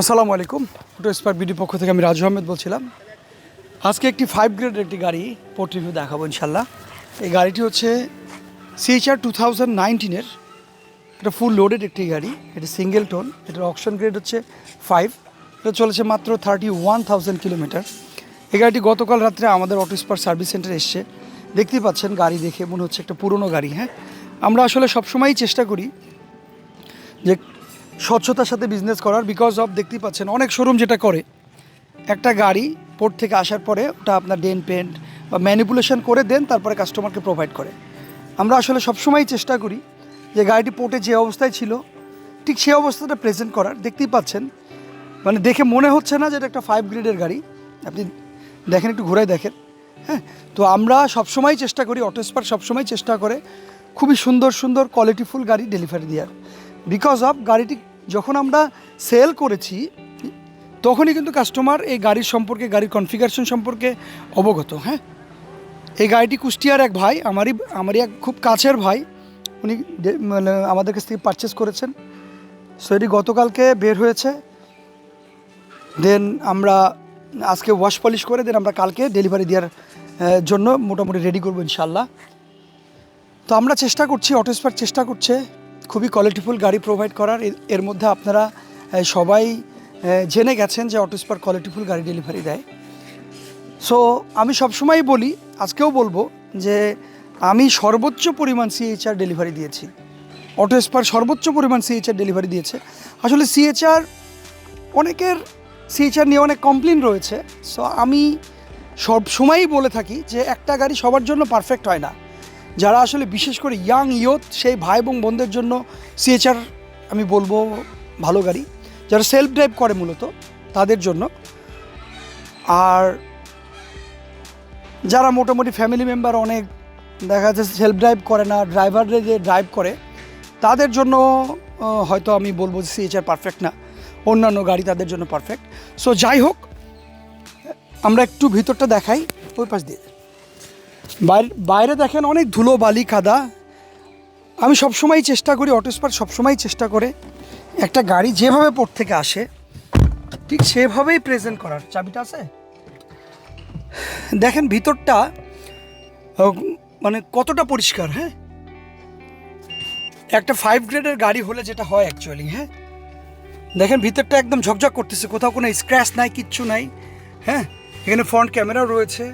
আসসালামু আলাইকুম। Auto spark BD পক্ষ থেকে আমি রাজু আহমেদ বলছিলাম। আজকে একটি ফাইভ গ্রেডের একটি গাড়ি পোর্ট দেখাবো ইনশাল্লাহ এই গাড়িটি হচ্ছে সিএইচআর টু থাউজেন্ড নাইনটিনের এটা ফুল লোডেড একটি গাড়ি। এটা সিঙ্গেল টোন এটার অপশন গ্রেড হচ্ছে ফাইভ এটা চলেছে মাত্র থার্টি ওয়ান থাউজেন্ড কিলোমিটার এই গাড়িটি গতকাল রাত্রে আমাদের অটো স্পার্ক সার্ভিস সেন্টারে এসছে। দেখতেই পাচ্ছেন, গাড়ি দেখে মনে হচ্ছে একটা পুরনো গাড়ি হ্যাঁ? আমরা আসলে সবসময়ই চেষ্টা করি যে স্বচ্ছতার সাথে বিজনেস করার বিকজ অফ দেখতেই পাচ্ছেন, অনেক শোরুম যেটা করে, একটা গাড়ি পোর্ট থেকে আসার পরে ওটা আপনার ডেন পেন্ট বা ম্যানিপুলেশন করে দেন, তারপরে কাস্টমারকে প্রোভাইড করে। আমরা আসলে সবসময়ই চেষ্টা করি যে গাড়িটি পোর্টে যে অবস্থায় ছিল, ঠিক সেই অবস্থাটা প্রেজেন্ট করার। দেখতেই পাচ্ছেন মানে দেখে মনে হচ্ছে না যে এটা একটা ফাইভ গ্রেডের গাড়ি। আপনি দেখেন, একটু ঘুরে দেখেন হ্যাঁ? তো আমরা সবসময় চেষ্টা করি অটো স্পার্ক সবসময় চেষ্টা করে, খুবই সুন্দর সুন্দর কোয়ালিটিফুল গাড়ি ডেলিভারি দেওয়ার। বিকজ অফ গাড়িটি যখন আমরা সেল করেছি, তখনই কিন্তু কাস্টমার এই গাড়ির সম্পর্কে, গাড়ির কনফিগারেশন সম্পর্কে অবগত হ্যাঁ? এই গাড়িটি কুষ্টিয়ার এক ভাই, আমারই আমারই এক খুব কাছের ভাই, উনি মানে আমাদের কাছ থেকে পারচেস করেছেন। সো এটি গতকালকে বের হয়েছে। দেন আমরা আজকে ওয়াশ পলিশ করে দেন আমরা কালকে ডেলিভারি দেওয়ার জন্য মোটামুটি রেডি করব ইনশাল্লাহ তো আমরা চেষ্টা করছি অটো স্পার্ক চেষ্টা করছে। খুবই কোয়ালিটিফুল গাড়ি প্রোভাইড করার। এর- মধ্যে আপনারা সবাই জেনে গেছেন যে অটো স্পার্ক কোয়ালিটিফুল গাড়ি ডেলিভারি দেয়। সো আমি সবসময়ই বলি, আজকেও বলব যে আমি সর্বোচ্চ পরিমাণ সিএইচআর ডেলিভারি দিয়েছি। অটো স্পার্ক সর্বোচ্চ পরিমাণ সিএইচআর ডেলিভারি দিয়েছে। আসলে সিএইচআর অনেকের সিএইচআর নিয়ে অনেক কমপ্লেন রয়েছে। সো আমি সব সময়ই বলে থাকি যে একটা গাড়ি সবার জন্য পারফেক্ট হয় না। যারা আসলে বিশেষ করে ইয়াং ইয়থ সেই ভাই এবং বোনদের জন্য সিএচআর আমি বলব ভালো গাড়ি। যারা সেলফ ড্রাইভ করে মূলত, তাদের জন্য। আর যারা মোটামুটি ফ্যামিলি মেম্বার অনেক, দেখা যাচ্ছে সেলফ ড্রাইভ করে না ড্রাইভাররা যে ড্রাইভ করে, তাদের জন্য হয়তো আমি বলব যে সিএচআর পারফেক্ট না। অন্যান্য গাড়ি তাদের জন্য পারফেক্ট সো যাই হোক, আমরা একটু ভিতরটা দেখাই, ওই পাশ দিয়ে বাইরে দেখেন অনেক ধুলো বালি কাদা। আমি সবসময় চেষ্টা করি অটো স্পার্ক সবসময় চেষ্টা করে। একটা গাড়ি যেভাবে পোর্ট থেকে আসে, ঠিক সেভাবেই প্রেজেন্ট করার। চাবিটা আছে? দেখেন ভিতরটা মানে কতটা পরিষ্কার হ্যাঁ? একটা ফাইভ গ্রেডের গাড়ি হলে যেটা হয় অ্যাকচুয়ালি হ্যাঁ? দেখেন ভিতরটা একদম ঝকঝক করতেছে, কোথাও কোনো স্ক্র্যাচ নাই, কিচ্ছু নাই হ্যাঁ? এখানে ফ্রন্ট ক্যামেরাও রয়েছে।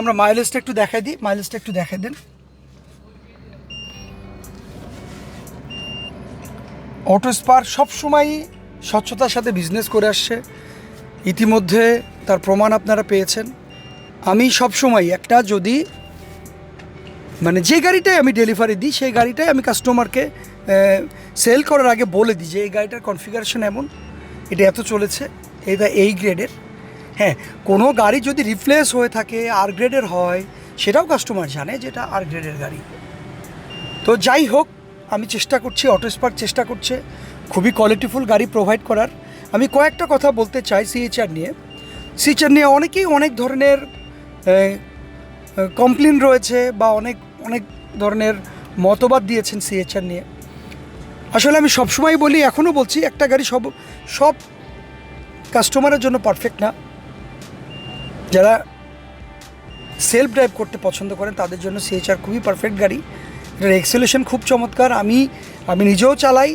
আমরা মাইলেজটা একটু দেখাই দিই, মাইলেজটা একটু দেখাই দেন। অটো স্পার্ক সবসময় স্বচ্ছতার সাথে বিজনেস করে আসছে। ইতিমধ্যে তার প্রমাণ আপনারা পেয়েছেন। আমি সবসময় একটা যদি মানে যে গাড়িটাই আমি ডেলিভারি দিই, সেই গাড়িটাই আমি কাস্টমারকে সেল করার আগে বলে দিই যে এই গাড়িটার কনফিগারেশন এমন, এটা এত চলেছে, এটা এই গ্রেডের হ্যাঁ কোনো গাড়ি যদি রিপ্লেস হয়ে থাকে আর গ্রেডের হয়, সেটাও কাস্টমার জানে যেটা আর গ্রেডের গাড়ি। তো যাই হোক, আমি চেষ্টা করছি অটো স্পার্ক চেষ্টা করছে, খুবই কোয়ালিটিফুল গাড়ি প্রোভাইড করার। আমি কয়েকটা কথা বলতে চাই সিএচআর নিয়ে। সিএচআর নিয়ে অনেকেই অনেক ধরনের কমপ্লেন রয়েছে বা অনেক অনেক ধরনের মতবাদ দিয়েছেন সিএচআর নিয়ে। আসলে আমি সবসময় বলি এখনও বলছি, একটা গাড়ি সব সব কাস্টমারের জন্য পারফেক্ট না। যারা সেলফ ড্রাইভ করতে পছন্দ করেন, তাদের জন্য সিএচআর খুবই পারফেক্ট গাড়ি। এটার এক্সেলেশন খুব চমৎকার। আমি আমি নিজেও চালাই।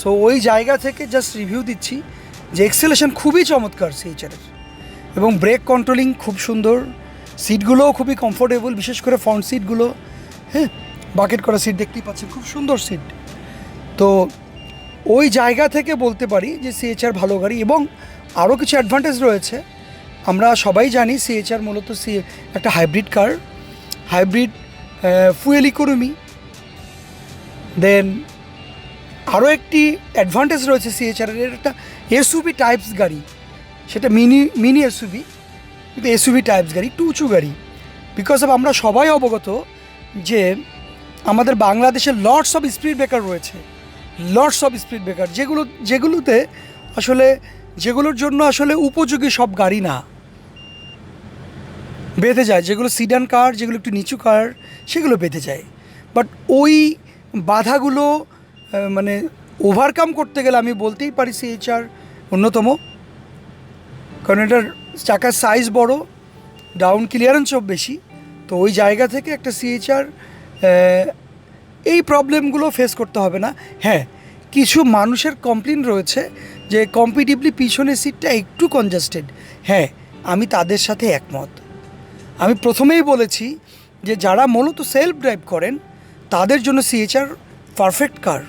সো ওই জায়গা থেকে জাস্ট রিভিউ দিচ্ছি যে এক্সেলেশন খুবই চমৎকার সিএচআরের এবং ব্রেক কন্ট্রোলিং খুব সুন্দর। সিটগুলোও খুবই কমফোর্টেবল বিশেষ করে ফ্রন্ট সিটগুলো হ্যাঁ বাকেট করা সিট দেখতেই পাচ্ছেন, খুব সুন্দর সিট তো, ওই জায়গা থেকে বলতে পারি যে সিএচআর ভালো গাড়ি এবং আরও কিছু অ্যাডভান্টেজ রয়েছে। আমরা সবাই জানি সিএচআর মূলত সি একটা hybrid car hybrid fuel economy then আরও একটি অ্যাডভান্টেজ রয়েছে সিএচআরের একটা এসইউভি টাইপস গাড়ি, সেটা মিনি মিনি এসইউভি কিন্তু এসইউভি টাইপস গাড়ি একটু উঁচু গাড়ি বিকজ অফ আমরা সবাই অবগত যে আমাদের বাংলাদেশে লর্ডস অফ স্পিড ব্রেকার রয়েছে লর্ডস অফ স্পিড ব্রেকার যেগুলো, যেগুলোতে আসলে, যেগুলোর জন্য আসলে উপযোগী সব গাড়ি না। বেঁধে যায়, যেগুলো সিডান কার যেগুলো একটু নিচু কার সেগুলো বেঁধে যায়। বাট ওই বাধাগুলো মানে ওভারকাম করতে গেলে আমি বলতেই পারি সিএইচআর অন্যতম। কারণ এটার চাকার সাইজ বড় ডাউন ক্লিয়ারেন্সও বেশি। তো ওই জায়গা থেকে একটা সিএইচআর এই প্রবলেমগুলো ফেস করতে হবে না। হ্যাঁ কিছু মানুষের কমপ্লেন রয়েছে যে কম্পিটিভলি পিছনের সিটটা একটু কনজাস্টেড হ্যাঁ আমি তাদের সাথে একমত। আমি প্রথমেই বলেছি যে যারা মূলত সেলফ ড্রাইভ করেন, তাদের জন্য সিএইচআর পারফেক্ট কার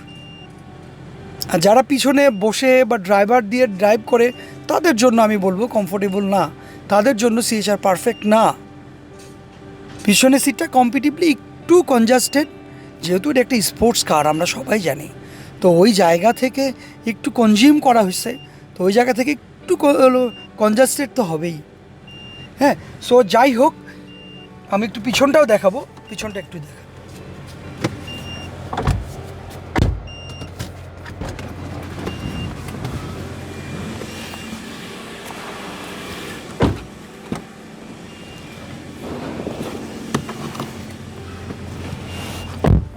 আর যারা পিছনে বসে বা ড্রাইভার দিয়ে ড্রাইভ করে, তাদের জন্য আমি বলব কমফোর্টেবল না। তাদের জন্য সিএইচআর পারফেক্ট না। পিছনের সিটটা কম্পিটিভলি একটু কনজাস্টেড যেহেতু এটা একটা স্পোর্টস কার আমরা সবাই জানি। তো ওই জায়গা থেকে একটু কনজিউম করা হয়েছে, তো ওই জায়গা থেকে একটু কনজাস্টেড তো হবেই। হ্যাঁ সো যাই হোক আমি একটু পিছনটাও দেখাবো, পিছনটা একটু দেখা।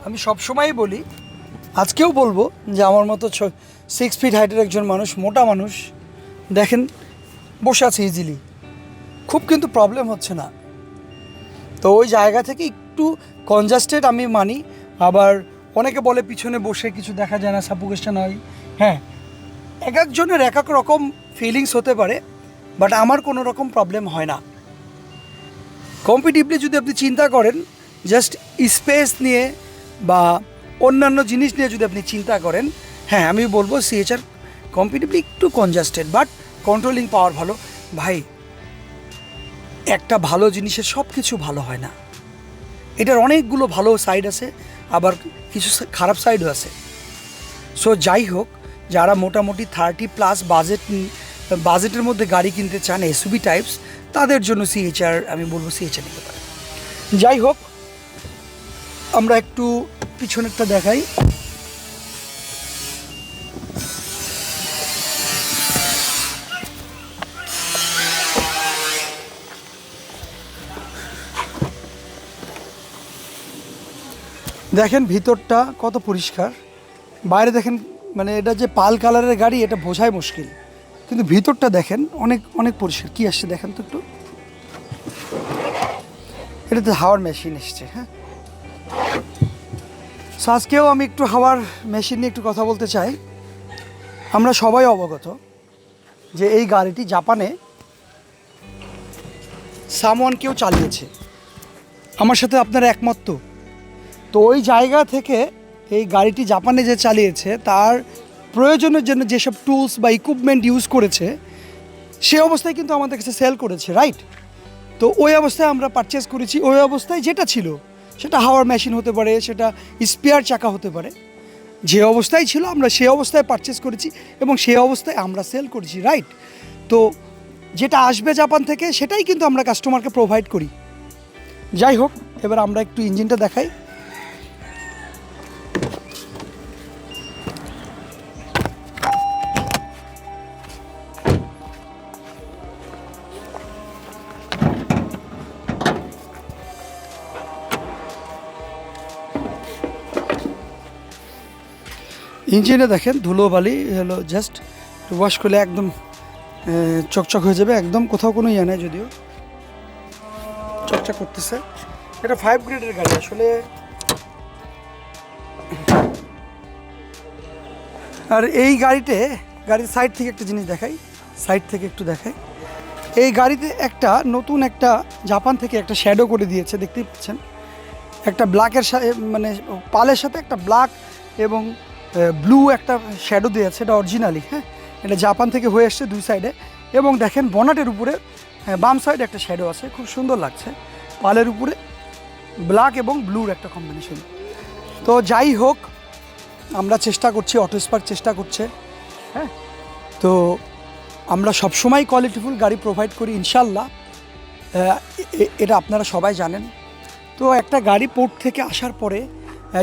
আমি সবসময়ই বলি, আজকেও বলব যে আমার মতো ছ সিক্স ফিট হাইটের একজন মানুষ, মোটা মানুষ, দেখেন, বসে আছে ইজিলি খুব কিন্তু প্রবলেম হচ্ছে না। তো ওই জায়গা থেকে একটু কনজাস্টেড আমি মানি। আবার অনেকে বলে পিছনে বসে কিছু দেখা যায় না সাপোকেশন হয় হ্যাঁ এক একজনের এক এক রকম ফিলিংস হতে পারে বাট আমার কোনো রকম প্রবলেম হয় না। কম্পিটিভলি যদি আপনি চিন্তা করেন জাস্ট স্পেস নিয়ে বা অন্যান্য জিনিস নিয়ে যদি আপনি চিন্তা করেন হ্যাঁ আমি বলব সিএচআর কম্পিটিভলি একটু কনজাস্টেড বাট কন্ট্রোলিং পাওয়ার ভালো। ভাই একটা ভালো জিনিসের সব কিছু ভালো হয় না। এটার অনেকগুলো ভালো সাইড আছে, আবার কিছু খারাপ সাইডও আছে। সো যাই হোক, যারা মোটামুটি থার্টি প্লাস বাজেট বাজেটের মধ্যে গাড়ি কিনতে চান এসুবি টাইপস তাদের জন্য সিএইচআর আমি বলব সিএইচআর নিতে পারে যাই হোক, আমরা একটু পিছনেরটা দেখাই। দেখেন ভিতরটা কত পরিষ্কার। বাইরে দেখেন মানে এটা যে পাল কালারের গাড়ি, এটা বোঝাই মুশকিল। কিন্তু ভিতরটা দেখেন, অনেক অনেক পরিষ্কার। কি আসছে দেখেন তো একটু। এটাতে হাওয়ার মেশিন এসছে হ্যাঁ? সো আজকেও আমি একটু হাওয়ার মেশিন নিয়ে একটু কথা বলতে চাই। আমরা সবাই অবগত যে এই গাড়িটি জাপানে সামওয়ান কেউ চালিয়েছে। আমার সাথে আপনারা একমত তো? তো ওই জায়গা থেকে এই গাড়িটি জাপানে যে চালিয়েছে, তার প্রয়োজনের জন্য যেসব টুলস বা ইকুইপমেন্ট ইউজ করেছে, সে অবস্থায় কিন্তু আমাদের কাছে সেল করেছে রাইট তো ওই অবস্থায় আমরা পারচেস করেছি। ওই অবস্থায় যেটা ছিল, সেটা হাওয়ার মেশিন হতে পারে, সেটা স্পেয়ার চাকা হতে পারে। যে অবস্থায় ছিল, আমরা সে অবস্থায় পারচেস করেছি এবং সে অবস্থায় আমরা সেল করেছি রাইট তো যেটা আসবে জাপান থেকে, সেটাই কিন্তু আমরা কাস্টমারকে প্রোভাইড করি। যাই হোক, এবার আমরা একটু ইঞ্জিনটা দেখাই। ইঞ্জিনে দেখেন, ধুলো বালি হলো জাস্ট ওয়াশ করলে একদম চকচক হয়ে যাবে, একদম কোথাও কোনো ইয়ে নেই যদিও। চকচক করতেছে। এটা ফাইভ গ্রেডের গাড়ি, আসলে আর এই গাড়িতে, গাড়ির সাইড থেকে একটা জিনিস দেখাই সাইড থেকে একটু দেখাই। এই গাড়িতে একটা নতুন একটা জাপান থেকে একটা শ্যাডো করে দিয়েছে, দেখতেই পাচ্ছেন। একটা ব্ল্যাকের সাথে মানে পালের সাথে একটা ব্ল্যাক এবং ব্লু একটা শ্যাডো দেওয়া দিয়েছে এটা অরিজিনালি হ্যাঁ? এটা জাপান থেকে হয়ে এসছে দুই সাইডে এবং দেখেন বনাটের উপরে বাম সাইডে একটা শ্যাডো আছে, খুব সুন্দর লাগছে। পালের উপরে ব্ল্যাক এবং ব্লুর একটা কম্বিনেশন তো যাই হোক, আমরা চেষ্টা করছি অটো স্পার্ক চেষ্টা করছে হ্যাঁ? তো আমরা সবসময় কোয়ালিটিফুল গাড়ি প্রোভাইড করি, ইনশাল্লাহ। এটা আপনারা সবাই জানেন। তো একটা গাড়ি পোর্ট থেকে আসার পরে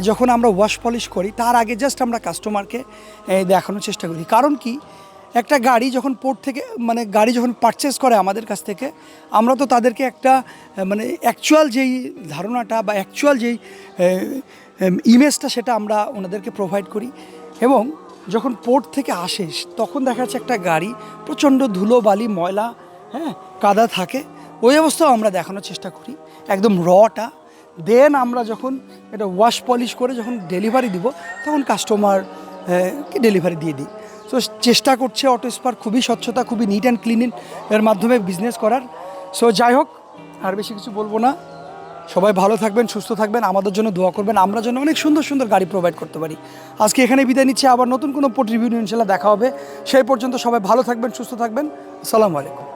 যখন আমরা ওয়াশ পলিশ করি, তার আগে জাস্ট আমরা কাস্টমারকে দেখানোর চেষ্টা করি। কারণ কি? একটা গাড়ি যখন পোর্ট থেকে মানে গাড়ি যখন পারচেস করে আমাদের কাছ থেকে, আমরা তো তাদেরকে একটা মানে অ্যাকচুয়াল যেই ধারণাটা বা অ্যাকচুয়াল যেই ইমেজটা সেটা আমরা ওনাদেরকে প্রোভাইড করি। এবং যখন পোর্ট থেকে আসিস তখন দেখা যাচ্ছে একটা গাড়ি প্রচণ্ড ধুলো, বালি, ময়লা হ্যাঁ কাদা থাকে। ওই অবস্থাও আমরা দেখানোর চেষ্টা করি। একদম রটা দেন আমরা যখন এটা ওয়াশ পলিশ করে যখন ডেলিভারি দিব, তখন কাস্টমার কি ডেলিভারি দিয়ে দিই। তো চেষ্টা করছে অটো স্পার খুবই স্বচ্ছতা, খুবই নিট অ্যান্ড ক্লিন এর মাধ্যমে বিজনেস করার। সো যাই হোক, আর বেশি কিছু বলব না। সবাই ভালো থাকবেন, সুস্থ থাকবেন, আমাদের জন্য দোয়া করবেন। আমরা যেন অনেক সুন্দর সুন্দর গাড়ি প্রোভাইড করতে পারি। আজকে এখানে বিদায় নিচ্ছি, আবার নতুন কোনো পোর্ট রিভিউ ইনশাল্লাহ দেখা হবে। সেই পর্যন্ত সবাই ভালো থাকবেন, সুস্থ থাকবেন। আসসালামু আলাইকুম।